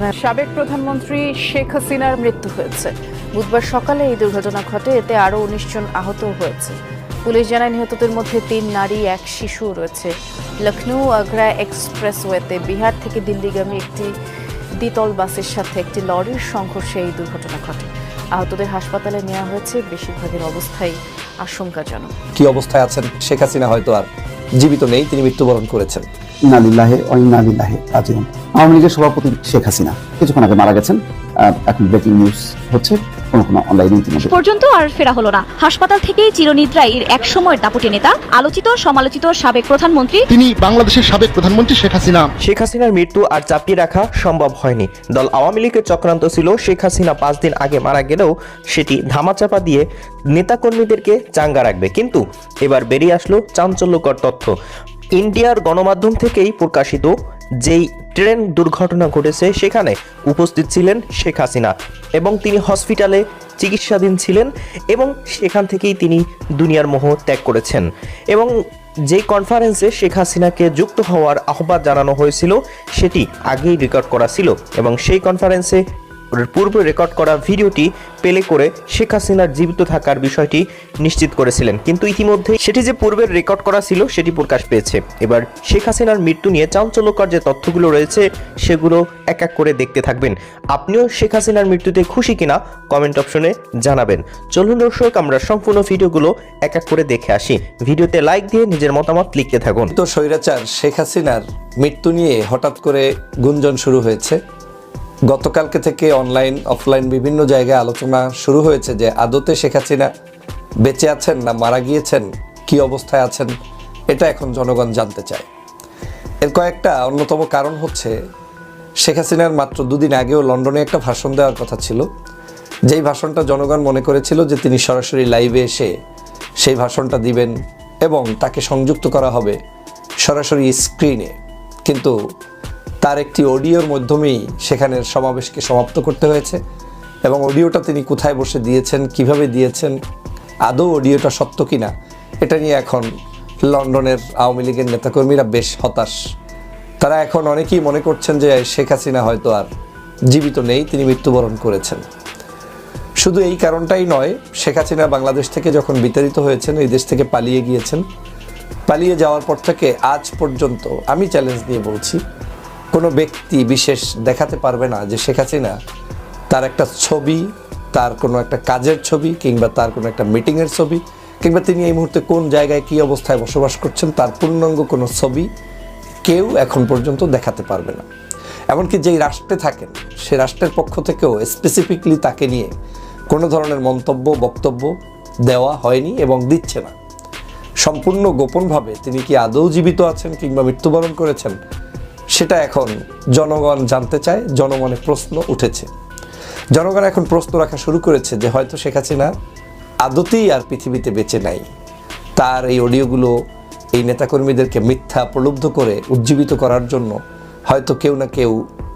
দুর্ঘটনায় সাবেক প্রধানমন্ত্রী শেখ হাসিনার মৃত্যু হয়েছে। বুধবার সকালে এই দুর্ঘটনা ঘটে, এতে আরও উনিশ জন আহত হয়েছে। পুলিশ জানায়, নিহতদের মধ্যে তিন নারী, এক শিশু রয়েছে। লখনৌ আগ্রা এক্সপ্রেসওয়েতে বিহার থেকে দিল্লিগামী একটি দ্বিতল বাসের সাথে একটি লরির সংঘর্ষে এই দুর্ঘটনা ঘটে। আহতদের হাসপাতালে নেওয়া হয়েছে, বেশিরভাগের অবস্থাই আশঙ্কাজনক। কি অবস্থায় আছেন শেখ হাসিনা হয়তো আর? জীবিত নেই, তিনি মৃত্যুবরণ করেছেন। ইনালিল্লাহে অইনালিল্লাহে রাজিউন। আওয়ামী লীগের সভাপতি শেখ হাসিনা কিছুক্ষণ আগে মারা গেছেন। এখন ব্রেকিং নিউজ হচ্ছে কোনো কোনো অনলাইনে ইতিমধ্যে। পর্যন্ত আর ফেরা হলো না। হাসপাতাল থেকেই চিরনিদ্রায় এক সময়ের দাপুটে নেতা আলোচিত সমালোচিত সাবেক প্রধানমন্ত্রী। তিনি বাংলাদেশের সাবেক প্রধানমন্ত্রী শেখ হাসিনা। শেখ হাসিনার মৃত্যু আর চাপিয়ে রাখা সম্ভব হয়নি। দল আওয়ামী লীগের চক্রান্ত ছিল শেখ হাসিনা পাঁচ দিন আগে মারা গেলেও সেটি ধামাচাপা দিয়ে নেতাকর্মীদেরকে চাঙ্গা রাখবে। কিন্তু এবার বেরিয়ে আসলো চাঞ্চল্যকর তথ্য। ইন্ডিয়ার গণমাধ্যম থেকেই প্রকাশিত যেই ট্রেন দুর্ঘটনা ঘটেছে, সেখানে উপস্থিত ছিলেন শেখ হাসিনা এবং তিনি হসপিটালে চিকিৎসাধীন ছিলেন এবং সেখান থেকেই তিনি দুনিয়ার মোহ ত্যাগ করেছেন। এবং যে কনফারেন্সে শেখ হাসিনাকে যুক্ত হওয়ার আহ্বান জানানো হয়েছিল, সেটি আগেই রেকর্ড করা ছিল এবং সেই কনফারেন্সে পূর্বে রেকর্ড করা ভিডিওটি পেলে করে শেখ হাসিনার জীবিত থাকার বিষয়টি নিশ্চিত করেছিলেন। কিন্তু ইতিমধ্যে সেটি যে পূর্বের রেকর্ড করা ছিল সেটি প্রকাশ পেয়েছে। এবার শেখ হাসিনার মৃত্যু নিয়ে চাঞ্চল্যকর যে তথ্যগুলো রয়েছে, সেগুলো এক এক করে দেখতে থাকবেন। আপনিও শেখ হাসিনার মৃত্যুতে খুশি কিনা কমেন্ট অপশনে জানাবেন। চলুন দর্শক, আমরা সম্পূর্ণ ভিডিওগুলো এক এক করে দেখে আসি। ভিডিওতে লাইক দিয়ে নিজের মতামত লিখতে থাকুন। তো স্বৈরাচার, শেখ হাসিনার মৃত্যু নিয়ে হঠাৎ করে গুঞ্জন শুরু হয়েছে। গতকালকে থেকে অনলাইন, অফলাইন বিভিন্ন জায়গায় আলোচনা শুরু হয়েছে যে আদতে শেখ হাসিনা বেঁচে আছেন না মারা গিয়েছেন, কি অবস্থায় আছেন, এটা এখন জনগণ জানতে চায়। এর কয়েকটা অন্যতম কারণ হচ্ছে, শেখ হাসিনার মাত্র দুদিন আগেও লন্ডনে একটা ভাষণ দেওয়ার কথা ছিল। যেই ভাষণটা জনগণ মনে করেছিল যে তিনি সরাসরি লাইভে এসে সেই ভাষণটা দিবেন এবং তাকে সংযুক্ত করা হবে সরাসরি স্ক্রিনে কিন্তু তার একটি অডিওর মাধ্যমেই সেখানের সমাবেশকে সমাপ্ত করতে হয়েছে এবং অডিওটা তিনি কোথায় বসে দিয়েছেন, কীভাবে দিয়েছেন, আদৌ অডিওটা সত্য কিনা, এটা নিয়ে এখন লন্ডনের আওয়ামী লীগের নেতাকর্মীরা বেশ হতাশ। তারা এখন অনেকেই মনে করছেন যে শেখ হাসিনা হয়তো আর জীবিত নেই, তিনি মৃত্যুবরণ করেছেন। শুধু এই কারণটাই নয়, শেখ হাসিনা বাংলাদেশ থেকে যখন বিতাড়িত হয়েছেন, এই দেশ থেকে পালিয়ে গিয়েছেন। পালিয়ে যাওয়ার পর থেকে আজ পর্যন্ত আমি চ্যালেঞ্জ নিয়ে বলছি কোনো ব্যক্তি বিশেষ দেখাতে পারবে না যে শেখ হাসিনা তার একটা ছবি, তার কোনো একটা কাজের ছবি কিংবা তার কোনো একটা মিটিংয়ের ছবি কিংবা তিনি এই মুহূর্তে কোন জায়গায় কী অবস্থায় বসবাস করছেন, তার পূর্ণাঙ্গ কোনো ছবি কেউ এখন পর্যন্ত দেখাতে পারবে না। এমনকি যেই রাষ্ট্রে থাকেন, সে রাষ্ট্রের পক্ষ থেকেও স্পেসিফিকলি তাকে নিয়ে কোনো ধরনের মন্তব্য, বক্তব্য দেওয়া হয়নি এবং দিচ্ছে না। সম্পূর্ণ গোপনভাবে তিনি কি আদৌ জীবিত আছেন কিংবা মৃত্যুবরণ করেছেন সেটা এখন জনগণ জানতে চায় জনমনে প্রশ্ন উঠেছে। জনগণ এখন প্রশ্ন রাখা শুরু করেছে যে হয়তো শেখ হাসিনা আদতেই আর পৃথিবীতে বেঁচে নাই। তার এই অডিওগুলো এই নেতাকর্মীদেরকে মিথ্যা প্রলুব্ধ করে উজ্জীবিত করার জন্য হয়তো কেউ না কেউ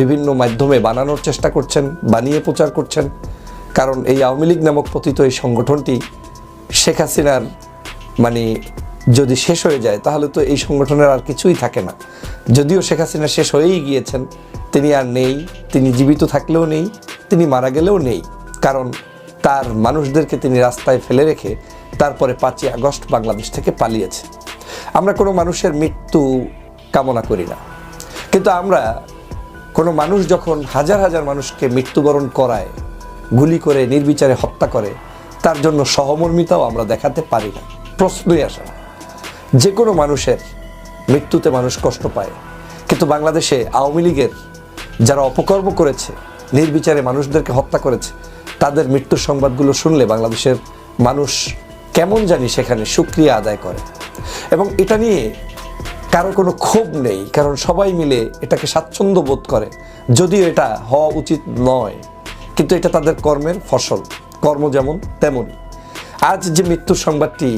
বিভিন্ন মাধ্যমে বানানোর চেষ্টা করছেন, বানিয়ে প্রচার করছেন। কারণ এই আওয়ামী লীগ নামক পতিত এই সংগঠনটি শেখ হাসিনার মানে যদি শেষ হয়ে যায়, তাহলে তো এই সংগঠনের আর কিছুই থাকে না। যদিও শেখ হাসিনা শেষ হয়েই গিয়েছেন, তিনি আর নেই, তিনি জীবিত থাকলেও নেই, তিনি মারা গেলেও নেই। কারণ তার মানুষদেরকে তিনি রাস্তায় ফেলে রেখে তারপরে পাঁচই আগস্ট বাংলাদেশ থেকে পালিয়েছে। আমরা কোনো মানুষের মৃত্যু কামনা করি না। কিন্তু আমরা কোনো মানুষ যখন হাজার হাজার মানুষকে মৃত্যুবরণ করায়, গুলি করে, নির্বিচারে হত্যা করে, তার জন্য সহমর্মিতাও আমরা দেখাতে পারি না। প্রশ্নই আসে যে কোনো মানুষের মৃত্যুতে মানুষ কষ্ট পায়। কিন্তু বাংলাদেশে আওয়ামী লীগের যারা অপকর্ম করেছে, নির্বিচারে মানুষদেরকে হত্যা করেছে, তাদের মৃত্যুর সংবাদগুলো শুনলে বাংলাদেশের মানুষ কেমন জানি সেখানে সুক্রিয়া আদায় করে। এবং এটা নিয়ে কারও কোনো ক্ষোভ নেই, কারণ সবাই মিলে এটাকে স্বাচ্ছন্দ্য বোধ করে। যদিও এটা হওয়া উচিত নয়, কিন্তু এটা তাদের কর্মের ফসল। কর্ম যেমন, তেমনই। আজ যে মৃত্যুর সংবাদটি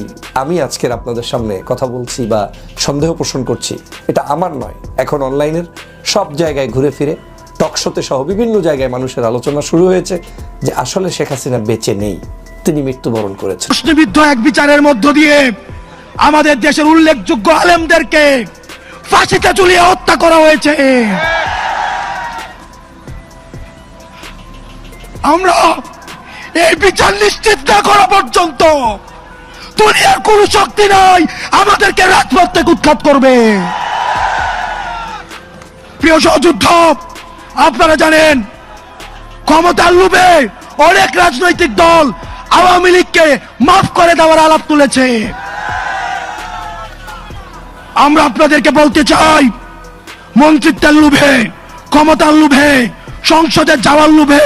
আমি আজকের আপনাদের সামনে কথা বলছি বা সন্দেহ পোষণ করছি, এটা আমার নয়। এখন অনলাইনের সব জায়গায় ঘুরে ফিরে টকশোতে সহ বিভিন্ন জায়গায় মানুষের আলোচনা শুরু হয়েছে যে আসলে শেখ হাসিনা বেঁচে নেই, তিনি মৃত্যুবরণ করেছেন। প্রশ্নবিদ্ধ এক বিচারের মধ্য দিয়ে আমাদের দেশের উল্লেখযোগ্য আলেমদেরকে ফাঁসিতে ঝুলিয়ে হত্যা করা হয়েছে। আমরা এই বিচার নিশ্চিত না করা পর্যন্ত। দুনিয়ার কোন শক্তি নাই, আমাদেরকে রাজপথ থেকে উৎখাত করবে। প্রিয় সহযুদ্ধ, আপনারা জানেন, ক্ষমতার লোভে অনেক রাজনৈতিক দল আওয়ামী লীগকে মাফ করে দেওয়ার আলাপ তুলেছে। আমরা আপনাদেরকে বলতে চাই, মন্ত্রিত্বের লোভে, ক্ষমতার লোভে সংসদে যাওয়ার লোভে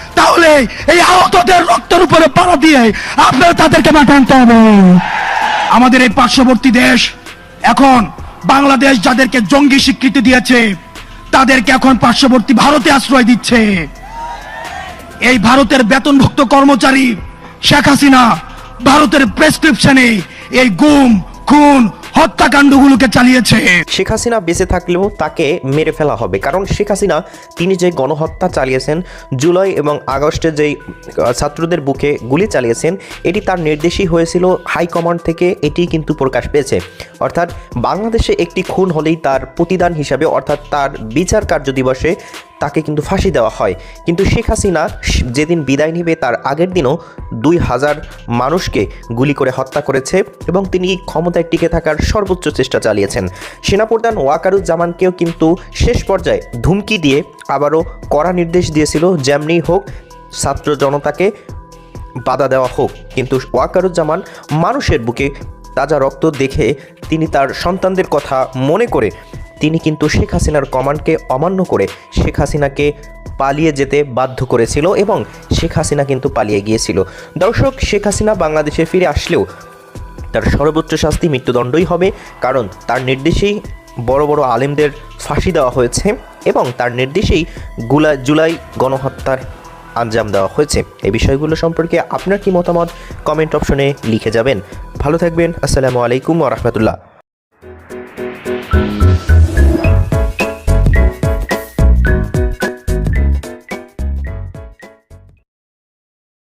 তাহলে এই আহতদের রক্তের উপরে পাড়া দিয়ে আপনারা তাদেরকে মাঠে আনতে হবে। আমাদের এই পার্শ্ববর্তী দেশ এখন বাংলাদেশ যাদেরকে জঙ্গি স্বীকৃতি দিয়েছে, তাদেরকে এখন পার্শ্ববর্তী ভারতে আশ্রয় দিচ্ছে। এই ভারতের বেতনভুক্ত কর্মচারী শেখ হাসিনা ভারতের প্রেসক্রিপশনে এই গুম, খুন হত্যাকাণ্ডগুলোকে চালিয়েছে। শেখ হাসিনা বেঁচে থাকলেও তাকে মেরে ফেলা হবে। কারণ শেখ হাসিনা, তিনি যে গণহত্যা চালিয়েছেন, জুলাই এবং আগস্টে যেই ছাত্রদের বুকে গুলি চালিয়েছেন, এটি তার নির্দেশই হয়েছিল হাইকমান্ড থেকে এটি কিন্তু প্রকাশ পেয়েছে। অর্থাৎ বাংলাদেশে একটি খুন হলেই তার প্রতিদান হিসাবে, অর্থাৎ তার বিচার কার্য দিবসে তাকে কিন্তু ফাঁসি দেওয়া হয়। কিন্তু শেখ হাসিনা যেদিন বিদায় নিবে, তার আগের দিনও দুই হাজার মানুষকে গুলি করে হত্যা করেছে এবং তিনি ক্ষমতায় টিকে থাকার সর্বোচ্চ চেষ্টা চালিয়েছেন। সেনাপ্রধান ওয়াকারুজ্জামানকেও কিন্তু শেষ পর্যায়ে ধুমকি দিয়ে আবারও কড়া নির্দেশ দিয়েছিল, যেমনি হোক ছাত্র জনতাকে বাধা দেওয়া হোক। কিন্তু ওয়াকারুজ্জামান মানুষের বুকে তাজা রক্ত দেখে তিনি তার সন্তানদের কথা মনে করে তিনি কিন্তু শেখ হাসিনার কমান্ডকে অমান্য করে শেখ হাসিনাকে পালিয়ে যেতে বাধ্য করেছিল এবং শেখ হাসিনা কিন্তু পালিয়ে গিয়েছিল। দর্শক, শেখ হাসিনা বাংলাদেশে ফিরে আসলেও তার সর্বোচ্চ শাস্তি মৃত্যুদণ্ডই হবে, কারণ তার নির্দেশেই বড় বড় আলেমদের ফাঁসি দেওয়া হয়েছে এবং তার নির্দেশেই গুলা জুলাই গণহত্যার আঞ্জাম দেওয়া হয়েছে। এই বিষয়গুলো সম্পর্কে আপনার কি মতামত? কমেন্ট অপশনে লিখে যাবেন। ভালো থাকবেন। আসসালামু আলাইকুম ওয়া রাহমাতুল্লাহ।